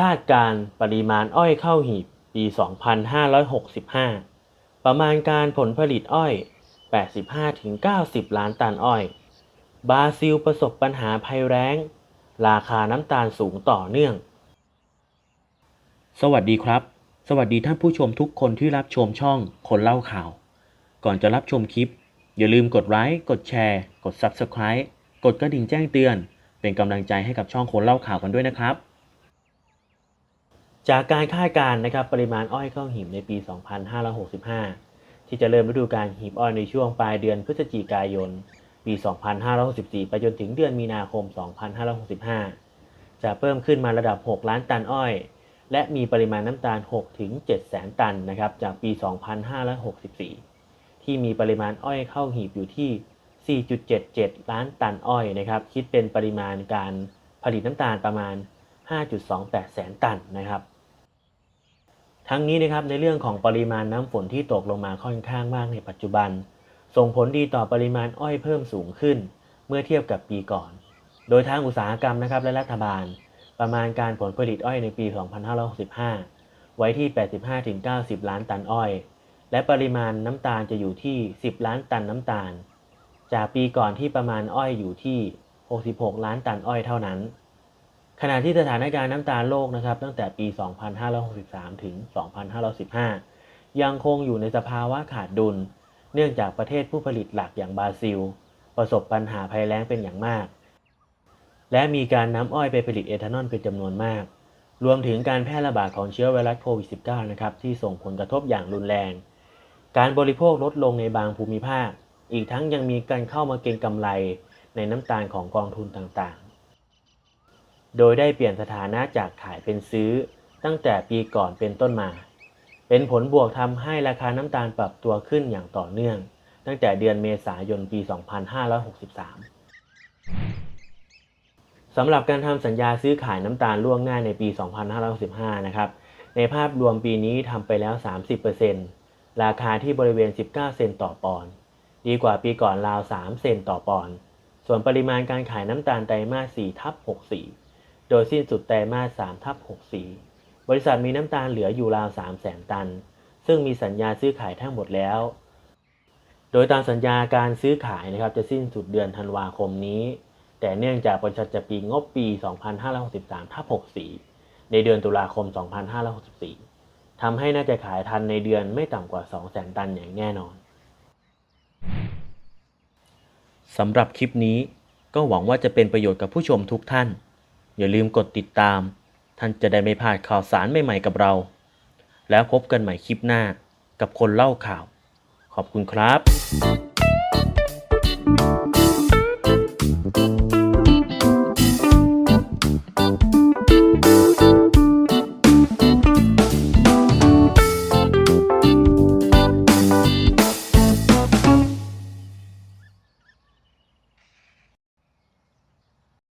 คาดการปริมาณอ้อยเข้าหีบปี 2565 ประมาณการผลผลิตอ้อย 85-90 ล้านตันอ้อย บราซิลประสบปัญหาภัยแล้ง ราคาน้ำตาลสูงต่อเนื่อง สวัสดีครับ สวัสดีท่านผู้ชมทุกคนที่รับชมช่องคนเล่าข่าว ก่อนจะรับชมคลิป อย่าลืมกดไลค์กดแชร์ กด Subscribe กดกระดิ่งแจ้งเตือน เป็นกำลังใจให้กับช่องคนเล่าข่าวกันด้วยนะครับ จากการคาดการณ์นะครับปริมาณอ้อยเข้าหีบในปี 2565 ที่จะเริ่มฤดูการหีบอ้อยในช่วงปลายเดือนพฤศจิกายน ปี 2564 ไปจนถึงเดือนมีนาคม 2565 จะเพิ่มขึ้นมาระดับ 6 ล้านตันอ้อย และมีปริมาณน้ำตาล6ถึง7แสนตันนะครับจากปี 2564 ที่มีปริมาณอ้อยเข้าหีบอยู่ที่ 4.77 ล้านตันอ้อยนะครับคิดเป็นปริมาณการผลิตน้ำตาลประมาณ5.28 แสนตันนะครับ ทั้งนี้นะครับในเรื่องของปริมาณน้ำฝนที่ตกลงมาค่อนข้างมากในปัจจุบัน ส่งผลดีต่อปริมาณอ้อยเพิ่มสูงขึ้น เมื่อเทียบกับปีก่อน โดยทางอุตสาหกรรมนะครับและรัฐบาล ประมาณการผลผลิตอ้อยในปี 2565 ไว้ที่ 85-90 ล้านตันอ้อย และปริมาณน้ำตาลจะอยู่ที่ 10 ล้านตันน้ำตาล จากปีก่อนที่ประมาณอ้อยอยู่ที่ 66 ล้านตันอ้อยเท่านั้น ณะที่สถานการณ์น้ำตาลโลกนะครับ ตั้งแต่ปี 2563 ถึง 2555ยังคงอยู่ในสภาวะขาดดุล เนื่องจากประเทศผู้ผลิตหลักอย่างบราซิล ประสบปัญหาภัยแล้งเป็นอย่างมาก และมีการนำอ้อยไปผลิตเอทานอลเป็นจำนวนมาก รวมถึงการแพร่ระบาดของเชื้อไวรัสโควิด -19 นะครับที่ส่งผลกระทบอย่างรุนแรง การบริโภคลดลงในบางภูมิภาค อีกทั้งยังมีการเข้ามาเก็งกำไรในน้ำตาลของกองทุนต่าง โดยได้เปลี่ยนสถานะจากขายเป็นซื้อ ตั้งแต่ปีก่อนเป็นต้นมา เป็นผลบวกทำให้ราคาน้ำตาลปรับตัวขึ้นอย่างต่อเนื่อง ตั้งแต่เดือนเมษายนปี 2563 สำหรับการทำสัญญาซื้อขายน้ำตาลล่วงหน้าในปี 2565 นะครับ ในภาพรวมปีนี้ทำไปแล้ว 30%ราคาที่บริเวณ 19 เซนต์ต่อปอนด์ ดีกว่าปีก่อนราว 3 เซนต์ต่อปอนด์ ส่วนปริมาณการขายน้ำตาลไตรมาส4ทับ64 โดยสิ้นสุดไตรมาส3ทับ64 บริษัทมีน้ำตาลเหลืออยู่ราว3แสนตัน ซึ่งมีสัญญาซื้อขายทั้งหมดแล้ว โดยตามสัญญาการซื้อขายนะครับจะสิ้นสุดเดือนธันวาคมนี้ แต่เนื่องจากบริษัทจะปีงบปี 2563ทับ64 ในเดือนตุลาคม 2564ทำให้น่าจะขายทันในเดือนไม่ต่ำกว่า 200,000 ตันอย่างแน่นอนสำหรับคลิปนี้ก็หวังว่าจะเป็นประโยชน์กับผู้ชมทุกท่าน อย่าลืมกดติดตาม ท่านจะได้ไม่พลาดข่าวสารใหม่ๆกับเรา แล้วพบกันใหม่คลิปหน้ากับคนเล่าข่าว ขอบคุณครับ